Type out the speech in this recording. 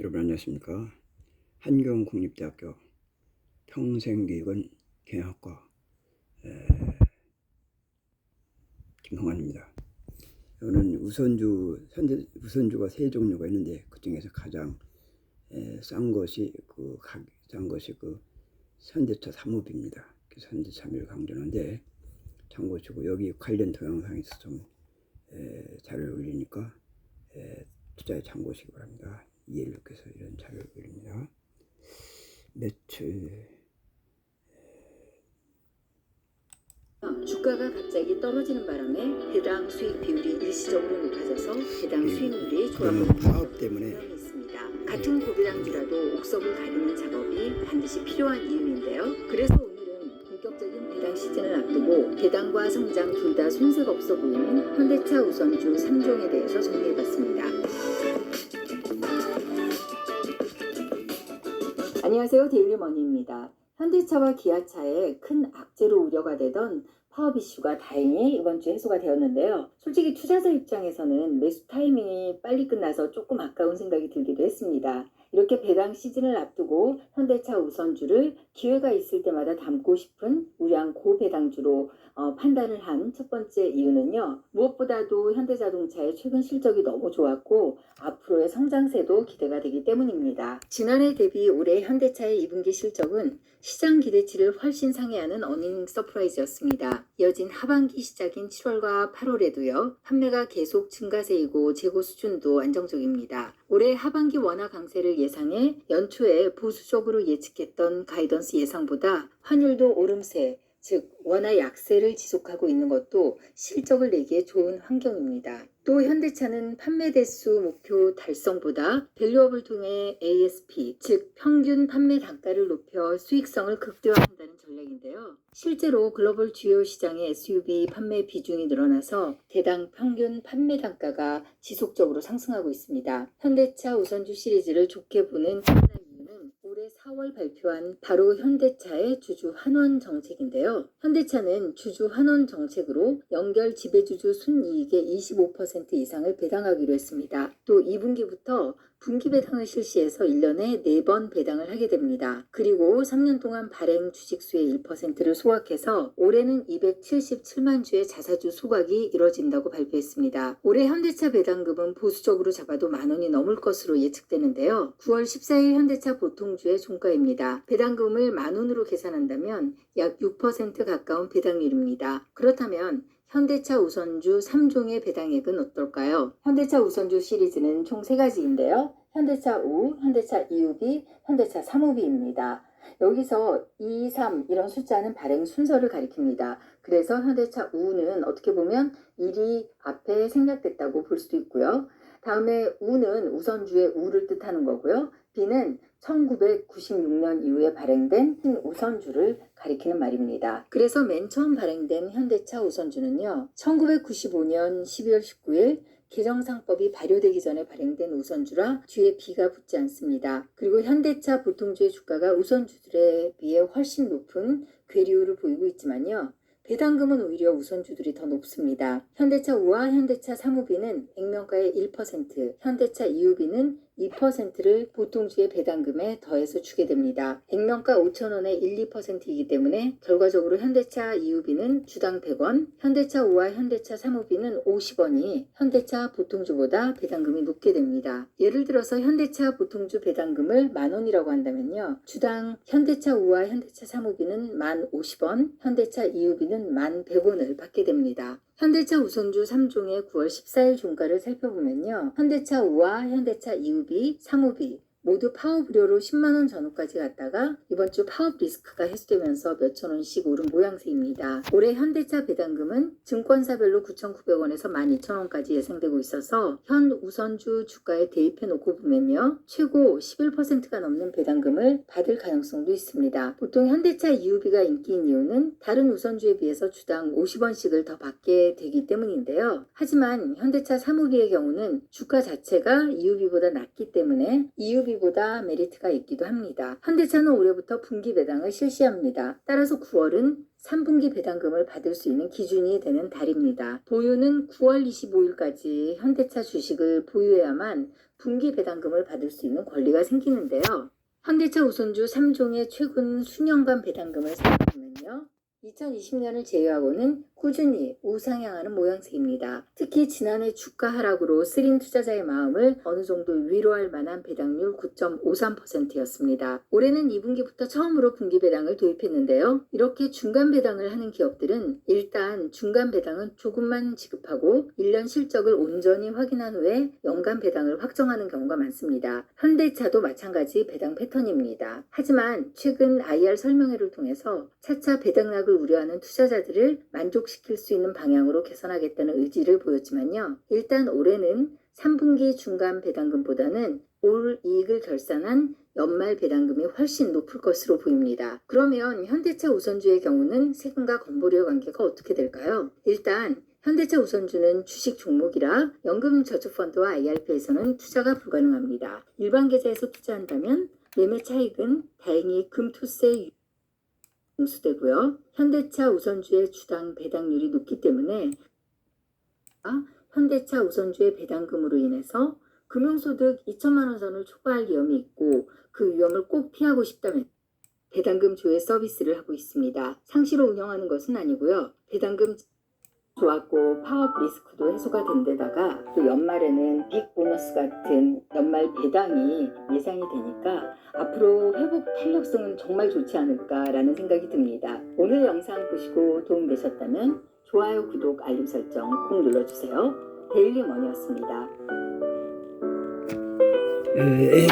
여러분 안녕하십니까? 한경국립대학교 평생기관 경영학과 에, 김홍환입니다. 오늘 우선주 현재 우선주가 세 종류가 있는데 그 중에서 가장 에, 싼 것이 그 가- 싼 것이 그 현대차 사무비입니다. 그래서 현대 참여를 강조하는데 참고치고 여기 관련 동영상에서 좀 에, 자료를 올리니까 에, 투자에 참고하시기 바랍니다. 위해서 이런 자료를 올립니다. 매출 주가가 갑자기 떨어지는 바람에 배당 수익 비율이 일시적으로 높아져서 배당 수익률이 그러면 조합원의 파업 때문에 영향이 있습니다. 같은 고배당주라도 옥석을 가리는 작업이 반드시 필요한 이유인데요. 그래서 오늘은 본격적인 배당 시즌을 앞두고 배당과 성장 둘 다 손색 없어 보이는 현대차 우선주 3종에 대해서 정리해봤습니다. 안녕하세요. 데일리머니입니다. 현대차와 기아차의 큰 악재로 우려가 되던 파업 이슈가 다행히 이번 주 해소가 되었는데요. 솔직히 투자자 입장에서는 매수 타이밍이 빨리 끝나서 조금 아까운 생각이 들기도 했습니다. 이렇게 배당 시즌을 앞두고 현대차 우선주를 기회가 있을 때마다 담고 싶은 우량 고배당주로 어, 판단을 한 첫 번째 이유는요. 무엇보다도 현대자동차의 최근 실적이 너무 좋았고 앞으로의 성장세도 기대가 되기 때문입니다. 지난해 대비 올해 현대차의 2분기 실적은 시장 기대치를 훨씬 상회하는 어닝 서프라이즈였습니다. 이어진 하반기 시작인 7월과 8월에도요. 판매가 계속 증가세이고 재고 수준도 안정적입니다. 올해 하반기 원화 강세를 예상해 연초에 보수적으로 예측했던 가이던스 예상보다 환율도 오름세, 즉 원화 약세를 지속하고 있는 것도 실적을 내기에 좋은 환경입니다. 또 현대차는 판매 대수 목표 달성보다 밸류업을 통해 ASP, 즉 평균 판매 단가를 높여 수익성을 극대화한다는 전략인데요. 실제로 글로벌 주요 시장의 SUV 판매 비중이 늘어나서 대당 평균 판매 단가가 지속적으로 상승하고 있습니다. 현대차 우선주 시리즈를 좋게 보는 올해 4월 발표한 바로 현대차의 주주 환원 정책인데요. 현대차는 주주 환원 정책으로 연결 지배주주 순이익의 25% 이상을 배당하기로 했습니다. 또 2분기부터 분기 배당을 실시해서 1년에 4번 배당을 하게 됩니다. 그리고 3년 동안 발행 주식수의 1%를 소각해서 올해는 277만 주의 자사주 소각이 이뤄진다고 발표했습니다. 올해 현대차 배당금은 보수적으로 잡아도 만 원이 넘을 것으로 예측되는데요. 9월 14일 현대차 보통주의 종가입니다. 배당금을 만 원으로 계산한다면 약 6% 가까운 배당률입니다. 그렇다면 현대차 우선주 3종의 배당액은 어떨까요? 현대차 우선주 시리즈는 총 3가지인데요. 현대차 우, 현대차 EUB, 현대차 3우비입니다. 여기서 2, 3 이런 숫자는 발행 순서를 가리킵니다. 그래서 현대차 우는 어떻게 보면 1이 앞에 생략됐다고 볼 수도 있고요. 다음에 우는 우선주의 우를 뜻하는 거고요. B는 1996년 이후에 발행된 우선주를 가리키는 말입니다. 그래서 맨 처음 발행된 현대차 우선주는요. 1995년 12월 19일 개정상법이 발효되기 전에 발행된 우선주라 뒤에 B가 붙지 않습니다. 그리고 현대차 보통주의 주가가 우선주들에 비해 훨씬 높은 괴리율을 보이고 있지만요. 배당금은 오히려 우선주들이 더 높습니다. 현대차 우와 현대차 3호비는 액면가의 1%, 현대차 2호비는 2%를 보통주의 배당금에 더해서 주게 됩니다. 액면가 5,000원의 1, 2%이기 때문에 결과적으로 현대차 2호비는 주당 100원, 현대차 우와 현대차 3호비는 50원이 현대차 보통주보다 배당금이 높게 됩니다. 예를 들어서 현대차 보통주 배당금을 만 원이라고 한다면요. 주당 현대차 우와 현대차 3호비는 만 50원, 현대차 2호비는 만 100원을 받게 됩니다. 현대차 우선주 3종의 9월 14일 종가를 살펴보면요. 현대차 우와 현대차 2호비, 3호비 모두 파업 우려로 10만원 전후까지 갔다가 이번 주 파업 리스크가 해소되면서 몇천 원씩 오른 모양새입니다. 올해 현대차 배당금은 증권사별로 9,900원에서 12,000원까지 예상되고 있어서 현 우선주 주가에 대입해 놓고 보면요. 최고 11%가 넘는 배당금을 받을 가능성도 있습니다. 보통 현대차 EUB가 인기인 이유는 다른 우선주에 비해서 주당 50원씩을 더 받게 되기 때문인데요. 하지만 현대차 3호비의 경우는 주가 자체가 EUB보다 낮기 때문에 EUB 보다 메리트가 있기도 합니다. 현대차는 올해부터 분기 배당을 실시합니다. 따라서 9월은 3분기 배당금을 받을 수 있는 기준이 되는 달입니다. 보유는 9월 25일까지 현대차 주식을 보유해야만 분기 배당금을 받을 수 있는 권리가 생기는데요. 현대차 우선주 3종의 최근 수년간 배당금을 살펴보면요. 2020년을 제외하고는 꾸준히 우상향하는 모양새입니다. 특히 지난해 주가 하락으로 쓰린 투자자의 마음을 어느 정도 위로할 만한 배당률 9.53%였습니다. 올해는 2분기부터 처음으로 분기 배당을 도입했는데요. 이렇게 중간 배당을 하는 기업들은 일단 중간 배당은 조금만 지급하고 1년 실적을 온전히 확인한 후에 연간 배당을 확정하는 경우가 많습니다. 현대차도 마찬가지 배당 패턴입니다. 하지만 최근 IR 설명회를 통해서 차차 배당락을 우려하는 투자자들을 만족 시킬 수 있는 방향으로 개선하겠다는 의지를 보였지만요. 일단 올해는 3분기 중간 배당금보다는 올 이익을 결산한 연말 배당금이 훨씬 높을 것으로 보입니다. 그러면 현대차 우선주의 경우는 세금과 건보료 관계가 어떻게 될까요? 일단 현대차 우선주는 주식 종목이라 연금저축펀드와 IRP에서는 투자가 불가능합니다. 일반 계좌에서 투자한다면 매매 차익은 다행히 금투세 징수되고요. 현대차 우선주의 주당 배당률이 높기 때문에 아, 현대차 우선주의 배당금으로 인해서 금융소득 2천만 원 선을 초과할 위험이 있고 그 위험을 꼭 피하고 싶다면 배당금 조회 서비스를 하고 있습니다. 상시로 운영하는 것은 아니고요. 배당금 좋았고 파업 리스크도 해소가 된 데다가 또 연말에는 빅 보너스 같은 연말 배당이 예상이 되니까 앞으로 회복 탄력성은 정말 좋지 않을까라는 생각이 듭니다. 오늘 영상 보시고 도움되셨다면 좋아요, 구독, 알림 설정 꼭 눌러주세요. 데일리 머니였습니다. 에,